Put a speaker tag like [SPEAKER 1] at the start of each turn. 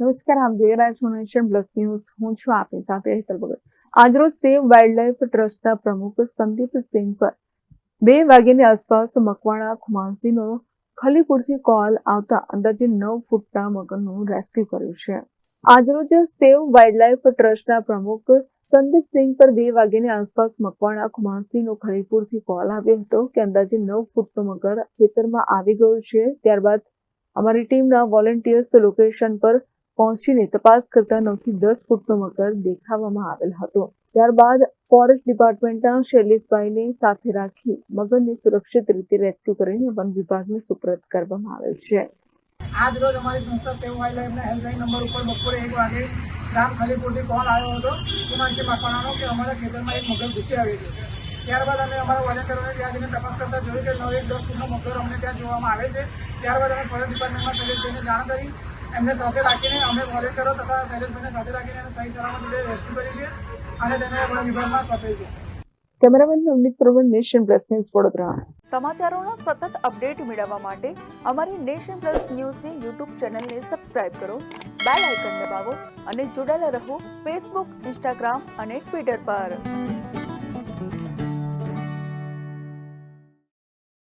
[SPEAKER 1] નમસ્કાર, આપ જોઈ રહ્યા છો નેશન પ્લસ ન્યૂઝ. હું છું આપની સાથે હેતલ ભગત. આજરોજ સેવ વાઇલ્ડલાઇફ ટ્રસ્ટના પ્રમુખ સંદીપ પર બે વાગ્યાની આસપાસ મકવાણા, ખુમાસીનો ખલીપુરથી કોલ આવતા અંદાજે નવ ફૂટના મગરનું રેસ્ક્યુ કર્યું છે. આજરોજ સેવ વાઇલ્ડલાઇફ ટ્રસ્ટના પ્રમુખ સંદીપ સિંહ પર બે વાગ્યાની આસપાસ મકવાણા, ખુમાસીનો ખલીપુરથી કોલ આવ્યો હતો કે અંદાજે નવ ફૂટનો મગર ખેતરમાં આવી ગયો છે. ત્યારબાદ અમારી ટીમના વોલેન્ટિયર્સ લોકેશન પર પહોંચીને તપાસ કરતા નવથી દસ ફૂટનો મકર દેખાવામાં આવેલ હતો. ત્યારબાદ ફોરેસ્ટ ડિપાર્ટમેન્ટના શૈલેષભાઈને સાથે રાખી મગરને સુરક્ષિત રીતે રેસ્ક્યુ કરીને વન વિભાગને સુપ્રત કરવામાં આવેલ છે.
[SPEAKER 2] આજ રોજ અમારી સંસ્થા સેવ વાઇલ્ડ લાઈફના હેલ્પલાઇન નંબર ઉપર બપોરે એક વાગે ગામ ખલીપુરથી કોલ આવ્યો હતો હિમાંશી મકવાણાનો કે અમારા ખેતરમાં એક મગર ઘૂસી આવ્યો છે. ત્યારબાદ અમે અમારા વોલેન્ટિયરોને ત્યાં જઈને તપાસ કરતા જોયું કે નવ એક દસ ફૂટનો મગર અમને ત્યાં જોવામાં આવે છે. ત્યારબાદ અમે ફોરેસ્ટ ડિપાર્ટમેન્ટમાં શૈલેષભાઈને જાણ કરી એમને સાથે રાખીને અમે વોલેન્ટિયરો તથા શૈલેષભાઈને સાથે રાખીને એને સહી સલામત રીતે રેસ્ક્યુ કરી છે અને તેને વન વિભાગમાં સોંપેલ છે.
[SPEAKER 1] Cameraman Navneet Pravan Nation Plus News Vadodara.
[SPEAKER 3] સમાચારોના સતત અપડેટ મેળવવા માટે અમારી નેશન પ્લસ ન્યૂઝની યુટ્યુબ ચેનલને સબસ્ક્રાઇબ કરો બેલ આઇકન દબાવો અને જોડાયેલા રહો ફેસબુક ઇન્સ્ટાગ્રામ અને ટ્વિટર પર.